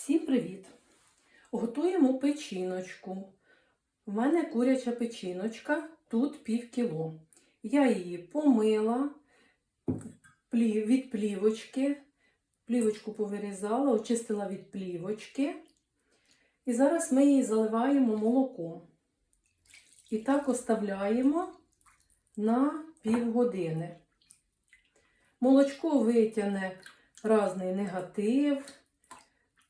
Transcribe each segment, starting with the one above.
Всім привіт! Готуємо печіночку. У мене куряча печіночка, тут пів кіло. Я її помила від плівочки, плівочку повирізала, очистила від плівочки. І зараз ми її заливаємо молоком. І так оставляємо на півгодини. Молочко витягне різний негатив,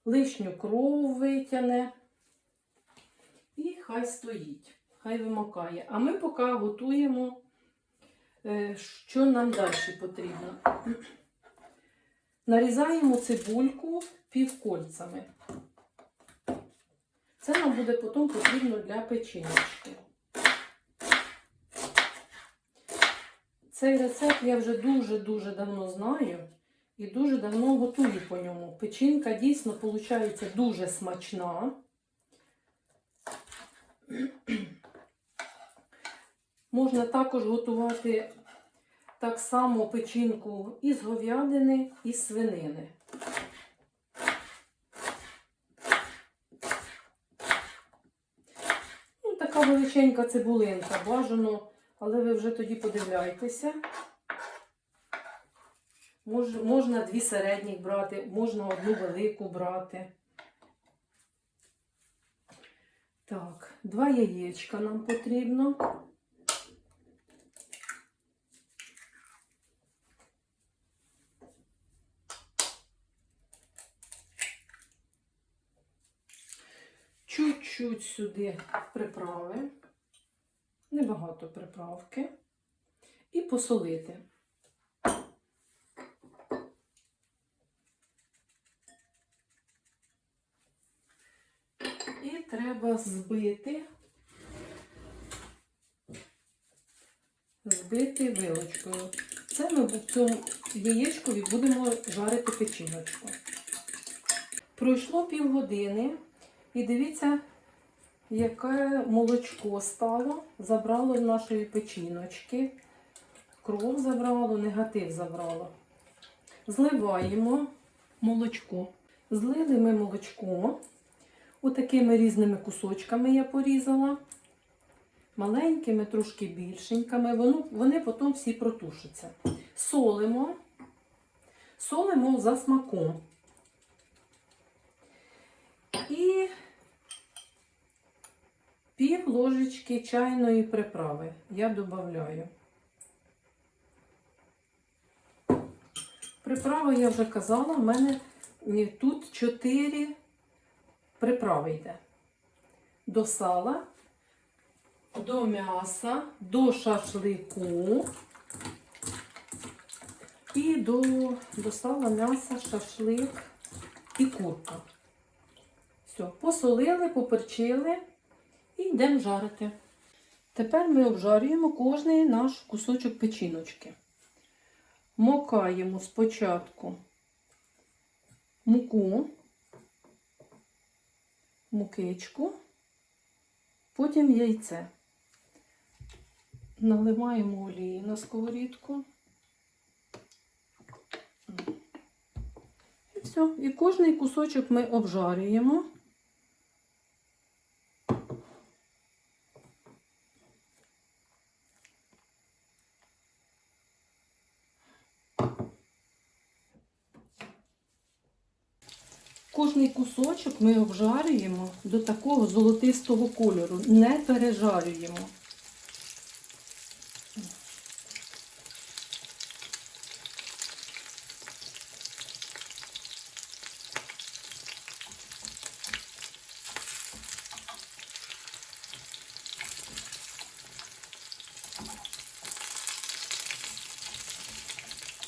лишню кров витягне. І хай стоїть, хай вимокає. А ми поки готуємо, е, що нам далі потрібно. Нарізаємо цибульку півкольцями. Це нам буде потім потрібно для печіночки. Цей рецепт я вже дуже-дуже давно знаю і дуже давно готую по ньому. Печінка дійсно виходить дуже смачна. Можна також готувати так само печінку із говядини, і свинини. Ну, така величенька цибулинка, бажано, але ви вже тоді подивляйтеся. Мож, можна дві середніх брати, можна одну велику брати. Так, два яєчка нам потрібно. Чуть-чуть сюди приправи, небагато приправки, і посолити. І треба збити, збити вилочкою. Це ми в цьому яєчкові будемо жарити печіночку. Пройшло півгодини, і дивіться, яке молочко стало, забрало з нашої печіночки. Кров забрало, негатив забрало. Зливаємо молочко. Злили ми молочко. Отакими різними кусочками я порізала. Маленькими, трошки більшенькими. Воно, вони потім всі протушаться. Солимо. Солимо за смаком. І пів ложечки чайної приправи я додаю. Приправа, я вже казала, в мене е, тут 4 приправи йде. До сала, до м'яса, до шашлику і до, до сала, м'яса, шашлик і курка. Все, посолили, поперчили і йдемо жарити. Тепер ми обжарюємо кожний наш кусочок печіночки. Мокаємо спочатку муку, мукичку, потім яйце. Наливаємо олії на сковорідку. І все. І кожний кусочок ми обжарюємо. Кожний кусочок ми обжарюємо до такого золотистого кольору, не пережарюємо.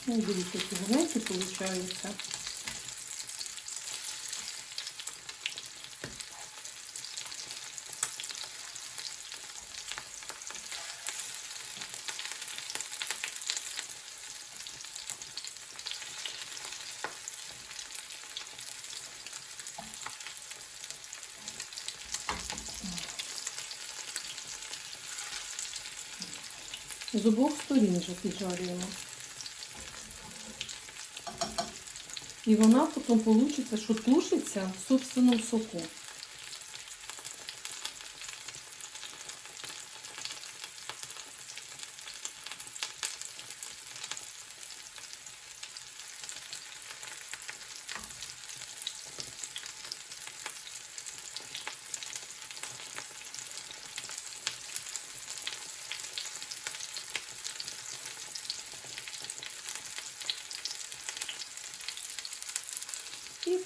Ну, дивіться, які гарненькі виходить. З обох сторін вже піджарюємо. І вона потім вийде, що тушиться в собственному соку.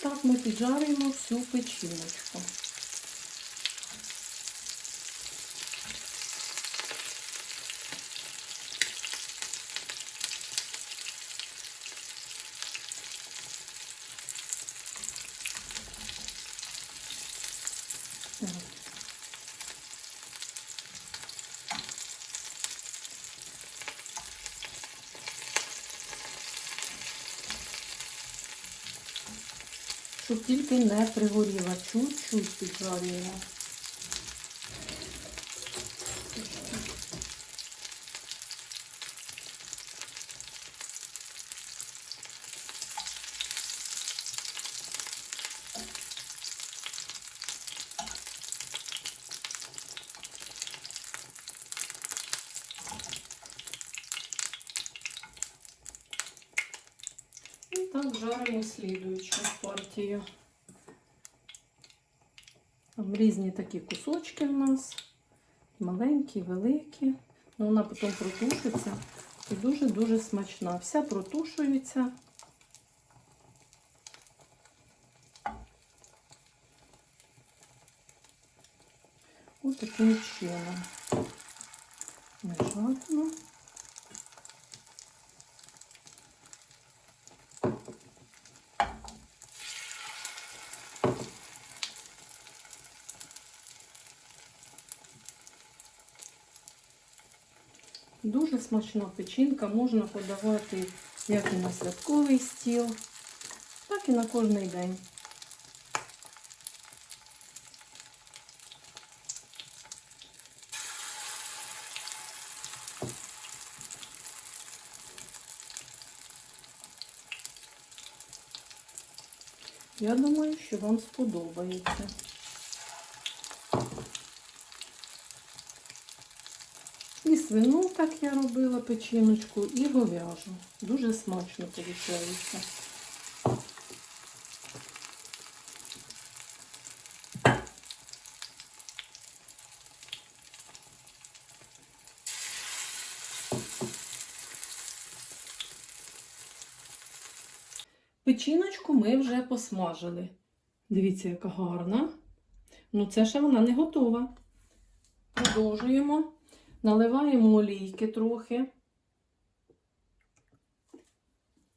Так ми піджарюємо всю печіночку. Так. Щоб тільки не пригоріла, чуть-чуть піджарюємо. І так жаримо слідуючу партію. Там різні такі кусочки в нас, маленькі, великі. Ну, вона потім протушиться і дуже-дуже смачна. Вся протушується. Ось таким чином. Ми Дуже смачна печінка, можна подавати як і на святковий стіл, так і на кожний день. Я думаю, що вам сподобається. Свину так я робила печіночку, і говяжу. Дуже смачно виходить. Печіночку ми вже посмажили. Дивіться, яка гарна. Ну, це ще вона не готова. Продовжуємо. Наливаємо олійки трохи.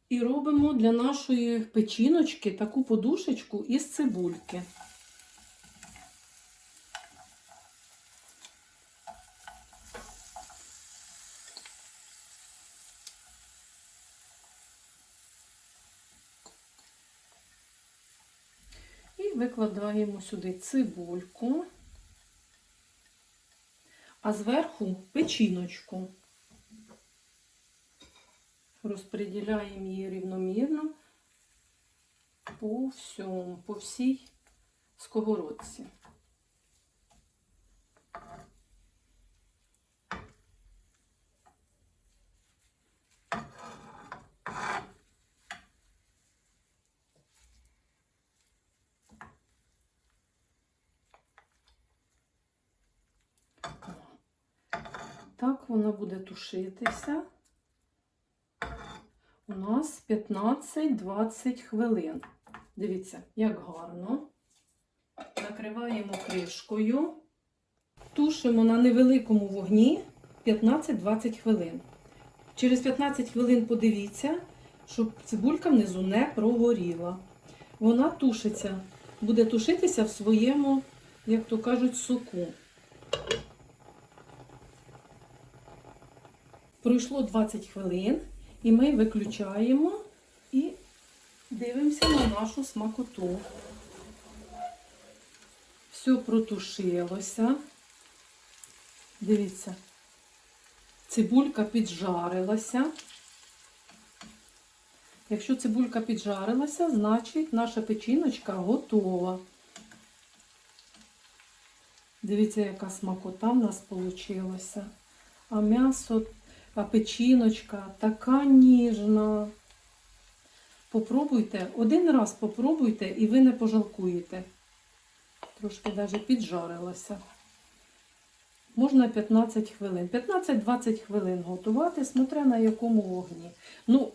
І робимо для нашої печіночки таку подушечку із цибульки. І викладаємо сюди цибульку а зверху печіночку. Розпреділяємо її рівномірно по всьому, по всій сковородці. Так вона буде тушитися. У нас 15-20 хвилин. Дивіться, як гарно. Накриваємо кришкою, тушимо на невеликому вогні 15-20 хвилин. Через 15 хвилин подивіться, щоб цибулька внизу не прогоріла. Вона тушиться, буде тушитися в своєму, як то кажуть, соку. Пройшло 20 хвилин, і ми виключаємо і дивимося на нашу смакоту. Все протушилося. Дивіться, цибулька піджарилася. Якщо цибулька піджарилася, значить наша печіночка готова. Дивіться, яка смакота в нас вийшла. А м'ясо, а печіночка така ніжна. Попробуйте, один раз попробуйте і ви не пожалкуєте. Трошки навіть піджарилася. Можна 15 хвилин. 15-20 хвилин готувати, смотря на якому вогні. Ну,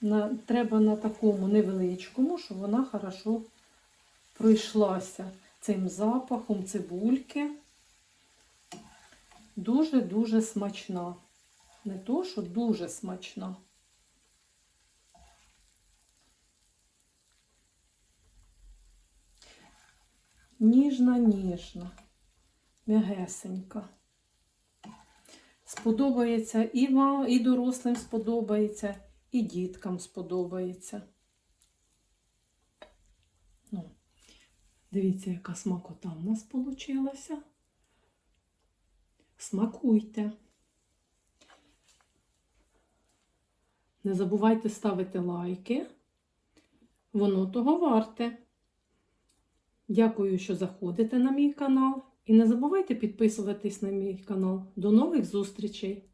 на, треба на такому невеличкому, щоб вона хорошо пройшлася цим запахом цибульки. Дуже-дуже смачна. Не то, що дуже смачна. Ніжна, ніжна, м'ягесенька. Сподобається і вам, і дорослим сподобається, і діткам сподобається. Ну, дивіться, яка смакота в нас вийшла. Смакуйте. Не забувайте ставити лайки. Воно того варте. Дякую, що заходите на мій канал. І не забувайте підписуватись на мій канал. До нових зустрічей!